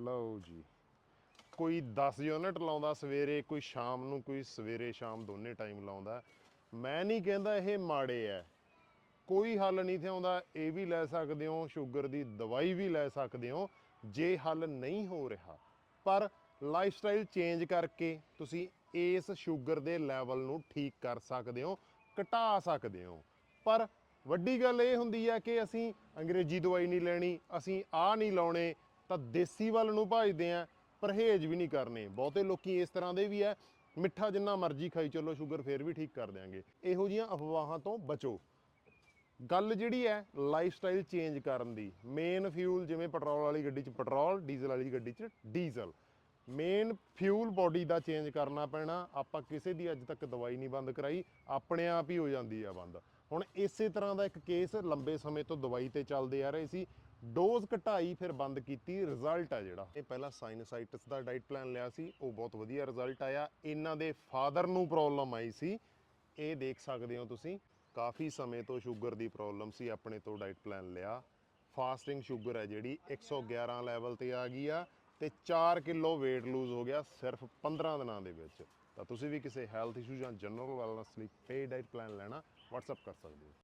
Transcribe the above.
ਲਓ ਜੀ। ਕੋਈ 10 ਯੂਨਿਟ ਲਾਉਂਦਾ ਸਵੇਰੇ, ਕੋਈ ਸ਼ਾਮ ਨੂੰ, ਕੋਈ ਸਵੇਰੇ ਸ਼ਾਮ ਦੋਨੇ ਟਾਈਮ ਲਾਉਂਦਾ। ਮੈਂ ਨਹੀਂ ਕਹਿੰਦਾ ਇਹ ਮਾੜੇ ਐ। ਕੋਈ ਹੱਲ ਨਹੀਂ ਤੇ ਆਉਂਦਾ। ਇਹ ਵੀ ਲੈ ਸਕਦੇ ਹੋ, ਸ਼ੂਗਰ ਦੀ ਦਵਾਈ ਵੀ ਲੈ ਸਕਦੇ ਹੋ, ਜੇ ਹੱਲ ਨਹੀਂ ਹੋ ਰਿਹਾ। ਪਰ ਲਾਈਫ ਸਟਾਈਲ ਚੇਂਜ ਕਰਕੇ ਤੁਸੀਂ ਇਸ ਸ਼ੂਗਰ ਦੇ ਲੈਵਲ ਨੂੰ ਠੀਕ ਕਰ ਸਕਦੇ ਹੋ, ਘਟਾ ਸਕਦੇ ਹੋ। ਪਰ ਵੱਡੀ ਗੱਲ ਇਹ ਹੁੰਦੀ ਹੈ ਕਿ ਅਸੀਂ ਅੰਗਰੇਜ਼ੀ ਦਵਾਈ ਨਹੀਂ ਲੈਣੀ, ਅਸੀਂ ਆਹ ਨਹੀਂ ਲਾਉਣੇ ਤਾਂ ਦੇਸੀ ਵੱਲ ਨੂੰ ਭਜਦੇ ਆ, ਪਰਹੇਜ਼ ਵੀ ਨਹੀਂ ਕਰਨੇ। ਬਹੁਤੇ ਲੋਕੀ ਇਸ ਤਰ੍ਹਾਂ ਦੇ ਵੀ ਐ ਮਿੱਠਾ ਜਿੰਨਾ ਮਰਜ਼ੀ ਖਾਈ ਚੱਲੋ, ਸ਼ੂਗਰ ਫੇਰ ਵੀ ਠੀਕ ਕਰ ਦਿਆਂਗੇ। ਇਹੋ ਜੀਆਂ ਅਫਵਾਹਾਂ ਤੋਂ ਬਚੋ। ਗੱਲ ਜਿਹੜੀ ਹੈ ਲਾਈਫ ਸਟਾਈਲ ਚੇਂਜ ਕਰਨ ਦੀ। ਮੇਨ ਫਿਊਲ ਜਿਵੇਂ ਪੈਟਰੋਲ ਵਾਲੀ ਗੱਡੀ 'ਚ ਪੈਟਰੋਲ ਡੀਜ਼ਲ ਵਾਲੀ ਗੱਡੀ 'ਚ ਡੀਜ਼ਲ ਮੇਨ ਫਿਊਲ ਬੋਡੀ ਦਾ ਚੇਂਜ ਕਰਨਾ ਪੈਣਾ। ਆਪਾਂ ਕਿਸੇ ਦੀ ਅੱਜ ਤੱਕ ਦਵਾਈ ਨਹੀਂ ਬੰਦ ਕਰਾਈ, ਆਪਣੇ ਆਪ ਹੀ ਹੋ ਜਾਂਦੀ ਆ ਬੰਦ। ਹੁਣ ਇਸੇ ਤਰ੍ਹਾਂ ਦਾ ਇੱਕ ਕੇਸ ਲੰਬੇ ਸਮੇਂ ਤੋਂ ਦਵਾਈ ਤੇ ਚੱਲਦੇ ਆ ਰਹੇ ਸੀ। ਡੋਜ਼ ਘਟਾਈ, ਫਿਰ ਬੰਦ ਕੀਤੀ, ਰਿਜ਼ਲਟ ਆ ਜਿਹੜਾ। ਇਹ ਪਹਿਲਾਂ ਸਾਈਨਸਾਈਟਸ ਦਾ ਡਾਈਟ ਪਲਾਨ ਲਿਆ ਸੀ, ਉਹ ਬਹੁਤ ਵਧੀਆ ਰਿਜ਼ਲਟ ਆਇਆ। ਇਹਨਾਂ ਦੇ ਫਾਦਰ ਨੂੰ ਪ੍ਰੋਬਲਮ ਆਈ ਸੀ। ਇਹ ਦੇਖ ਸਕਦੇ ਹੋ ਤੁਸੀਂ, ਕਾਫੀ ਸਮੇਂ ਤੋਂ ਸ਼ੂਗਰ ਦੀ ਪ੍ਰੋਬਲਮ ਸੀ, ਆਪਣੇ ਤੋਂ ਡਾਈਟ ਪਲਾਨ ਲਿਆ। ਫਾਸਟਿੰਗ ਸ਼ੂਗਰ ਹੈ ਜਿਹੜੀ 111 ਲੈਵਲ ਤੇ ਆ ਗਈ ਆ। ਤੇ 4 ਕਿਲੋ weight lose ਹੋ ਗਿਆ ਸਿਰਫ 15 ਦਿਨਾਂ ਦੇ ਵਿੱਚ। ਤਾਂ ਤੁਸੀਂ ਵੀ ਕਿਸੇ ਹੈਲਥ ਇਸ਼ੂ ਜਾਂ ਜਨਰਲ ਵੈਲਨੈਸ ਲਈ ਪੇ ਡਾਈਟ ਪਲਾਨ ਲੈਣਾ, WhatsApp ਕਰ ਸਕਦੇ ਹੋ।